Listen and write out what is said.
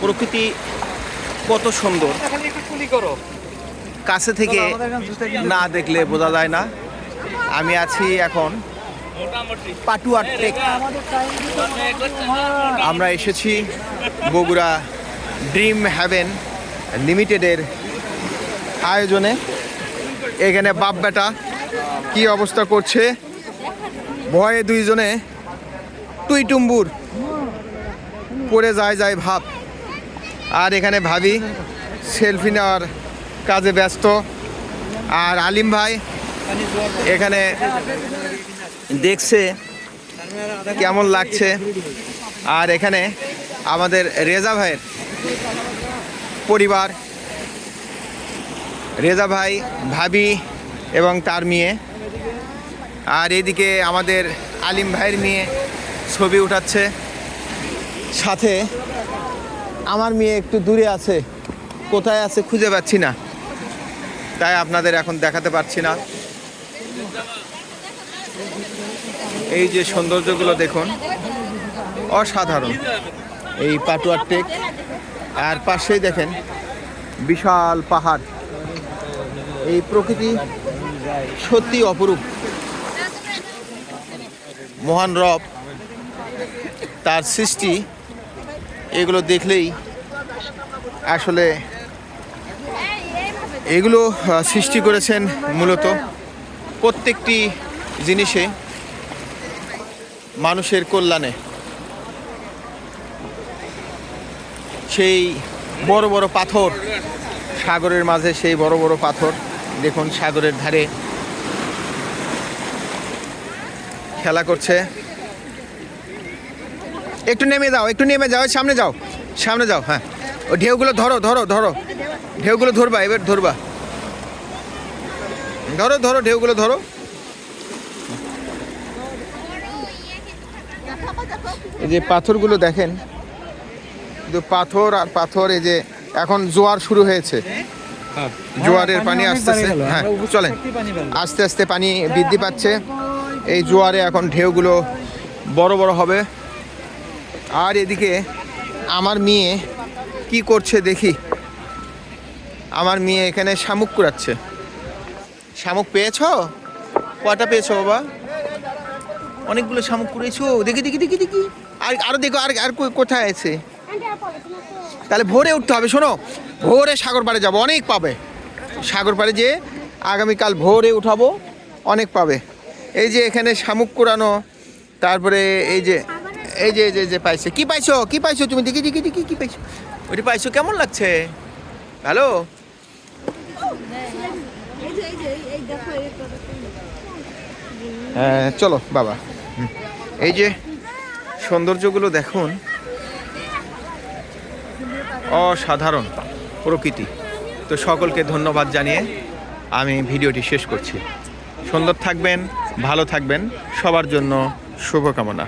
প্রকৃতি কত সুন্দর। কাছে থেকে না দেখলে বোঝা যায় না। আমি আছি এখন পাটুয়ার টেক। আমরা এসেছি বগুড়া ড্রিম হ্যাভেন লিমিটেডের আয়োজনে। এখানে বাপ বেটা কি অবস্থা করছে? ভয়ে দুইজনে টুইটুম্বুর পড়ে যায় যায় ভাব। আর এখানে ভাবি সেলফি নেওয়ার কাজে ব্যস্ত। আর আলিম ভাই এখানে দেখছে কেমন লাগছে। আর এখানে আমাদের রেজা ভাইয়ের পরিবার। রেজা ভাই, ভাবি এবং তার মেয়ে। আর এদিকে আমাদের আলিম ভাইয়ের মেয়ে ছবি উঠাচ্ছে। সাথে আমার মেয়ে একটু দূরে আছে, কোথায় আছে খুঁজে পাচ্ছি না। তাই আপনাদের এখন দেখাতে পারছি না। এই যে সৌন্দর্যগুলো দেখুন, অসাধারণ। এই পাটুয়ার টেক, আর পাশেই দেখেন, বিশাল পাহাড়। এই প্রকৃতি সত্যি অপরূপ। মহান রব তার সৃষ্টি এগুলো দেখলেই আসলে এগুলো সৃষ্টি করেছেন মূলত প্রত্যেকটি জিনিসে মানুষের কল্যাণে। সেই বড় বড় পাথর, সাগরের মাঝে সেই বড় বড় পাথর, দেখুন সাগরের ধারে খেলা করছে। একটু নেমে যাও একটু নেমে যাও সামনে যাও সামনে যাও হ্যাঁ। ও ঢেউগুলো ধরো ধরো ধরো ঢেউগুলো ধরবা এবার ধরবা। ধরো ধরো ঢেউগুলো ধরো। এই যে পাথরগুলো দেখেন কিন্তু পাথর আর পাথর এই যে এখন জোয়ার শুরু হয়েছে। জোয়ারের পানি আসতেছে হ্যাঁ চলেন। আস্তে আস্তে পানি বৃদ্ধি পাচ্ছে। এই জোয়ারে এখন ঢেউগুলো বড় বড় হবে। আর এদিকে আমার মেয়ে কি করছে দেখি। আমার মেয়ে এখানে শামুক কুড়াচ্ছে। শামুক পেয়েছ? কটা পেয়েছ বাবা? অনেকগুলো শামুক কুড়িয়েছো দেখি দেখি দেখি দেখি। আর, আরও দেখো, আর আর কোথায় আছে? তাহলে ভোরে উঠতে হবে, শোনো। ভোরে সাগর পাড়ে যাব, অনেক পাবে। সাগর পাড়ে যে আগামীকাল ভোরে উঠাবো, অনেক পাবে। এই যে এখানে শামুক কুড়ানো, তারপরে এই যে এই যে এই যে যে পাইছে। কি পাইছো? কি পাইছো তুমি? দেখি দেখি দেখি কি পাইছো? ওইটা পাইছো? কেমন লাগছে? ভালো। হ্যাঁ, চলো বাবা। এই যে সৌন্দর্যগুলো দেখুন। অসাধারণ প্রকৃতি। তো সকলকে ধন্যবাদ জানিয়ে আমি ভিডিওটি শেষ করছি। সুন্দর থাকবেন ভালো থাকবেন। সবার জন্য শুভকামনা।